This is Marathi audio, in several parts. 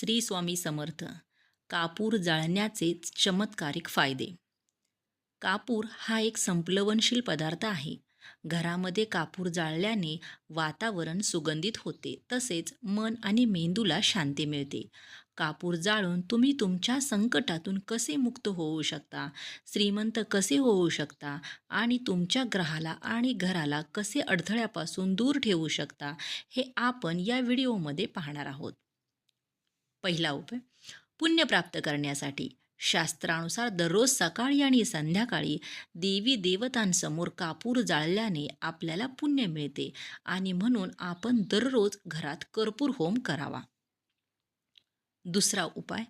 श्री स्वामी समर्थ कापूर जाळण्याचे चमत्कारिक फायदे. कापूर हा एक संप्लवनशील पदार्थ आहे. घरामध्ये कापूर जाळल्याने वातावरण सुगंधित होते तसेच मन आणि मेंदूला शांती मिळते. कापूर जाळून तुम्ही तुमच्या संकटातून कसे मुक्त होऊ शकता श्रीमंत कसे होऊ शकता आणि तुमच्या ग्रहाला आणि घराला कसे अडथळ्यापासून दूर ठेवू शकता हे आपण या व्हिडिओमध्ये पाहणार आहोत. पहिला उपाय पुण्य प्राप्त करण्यासाठी शास्त्रानुसार दररोज सकाळी आणि संध्याकाळी देवी देवतांसमोर कापूर जाळल्याने आपल्याला पुण्य मिळते आणि म्हणून आपण दररोज घरात कर्पूर होम करावा. दुसरा उपाय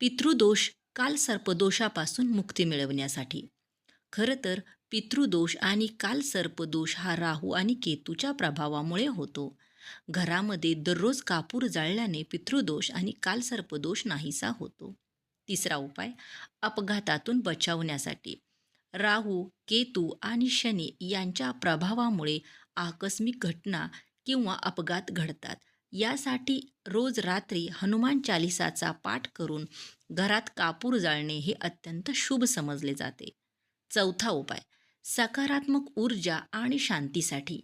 पितृदोष कालसर्पदोषापासून मुक्ती मिळवण्यासाठी. खरं तर पितृदोष आणि कालसर्पदोष हा राहू आणि केतूच्या प्रभावामुळे होतो. घरामध्ये दररोज कापूर जाळल्याने पितृदोष आणि कालसर्पदोष नाहीसा होतो. तिसरा उपाय अपघातातून बचावण्यासाठी. राहू केतू आणि शनी यांच्या प्रभावामुळे आकस्मिक घटना किंवा अपघात घडतात. यासाठी रोज रात्री हनुमान चालिसाचा पाठ करून घरात कापूर जाळणे हे अत्यंत शुभ समजले जाते. चौथा उपाय सकारात्मक ऊर्जा आणि शांतीसाठी.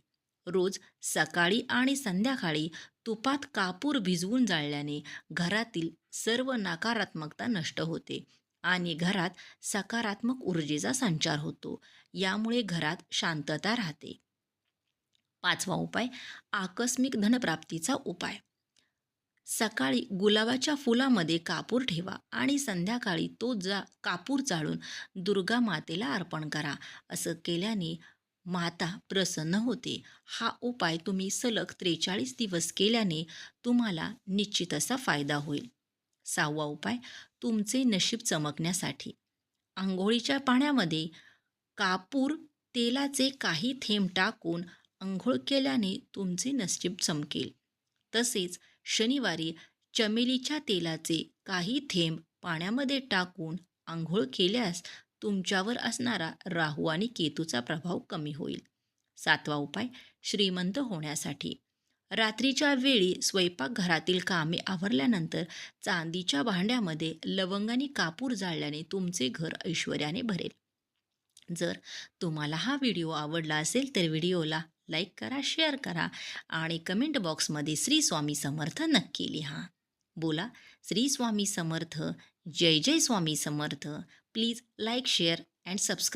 रोज सकाळी आणि संध्याकाळी तुपात कापूर भिजवून जाळल्याने घरातील सर्व नकारात्मकता नष्ट होते आणि घरात सकारात्मक ऊर्जेचा संचार होतो. यामुळे घरात शांतता राहते. पाचवा उपाय आकस्मिक धनप्राप्तीचा उपाय. सकाळी गुलाबाच्या फुलामध्ये कापूर ठेवा आणि संध्याकाळी तो जा कापूर चाळून दुर्गा मातेला अर्पण करा. असं केल्याने माता प्रसन्न होते. हा उपाय तुम्ही सलग त्रेचाळीस दिवस केल्याने तुम्हाला निश्चित असा फायदा होईल. सहावा उपाय तुमचे नशीब चमकण्यासाठी. आंघोळीच्या पाण्यामध्ये कापूर तेलाचे काही थेंब टाकून आंघोळ केल्याने तुमचे नशीब चमकेल. तसेच शनिवारी चमेलीच्या तेलाचे काही थेंब पाण्यामध्ये टाकून आंघोळ केल्यास तुमच्यावर असणारा राहू आणि केतूचा प्रभाव कमी होईल. सातवा उपाय श्रीमंत होण्यासाठी. रात्रीच्या वेळी स्वयंपाकघरातील कामे आवरल्यानंतर चांदीच्या भांड्यामध्ये लवंगाने कापूर जाळल्याने तुमचे घर ऐश्वर्याने भरेल. जर तुम्हाला हा व्हिडिओ आवडला असेल तर व्हिडिओला लाईक करा शेअर करा आणि कमेंट बॉक्समध्ये श्री स्वामी समर्थ नक्की लिहा. बोला. श्री स्वामी समर्थ. जय जय Swami Samarth. Please like share and subscribe.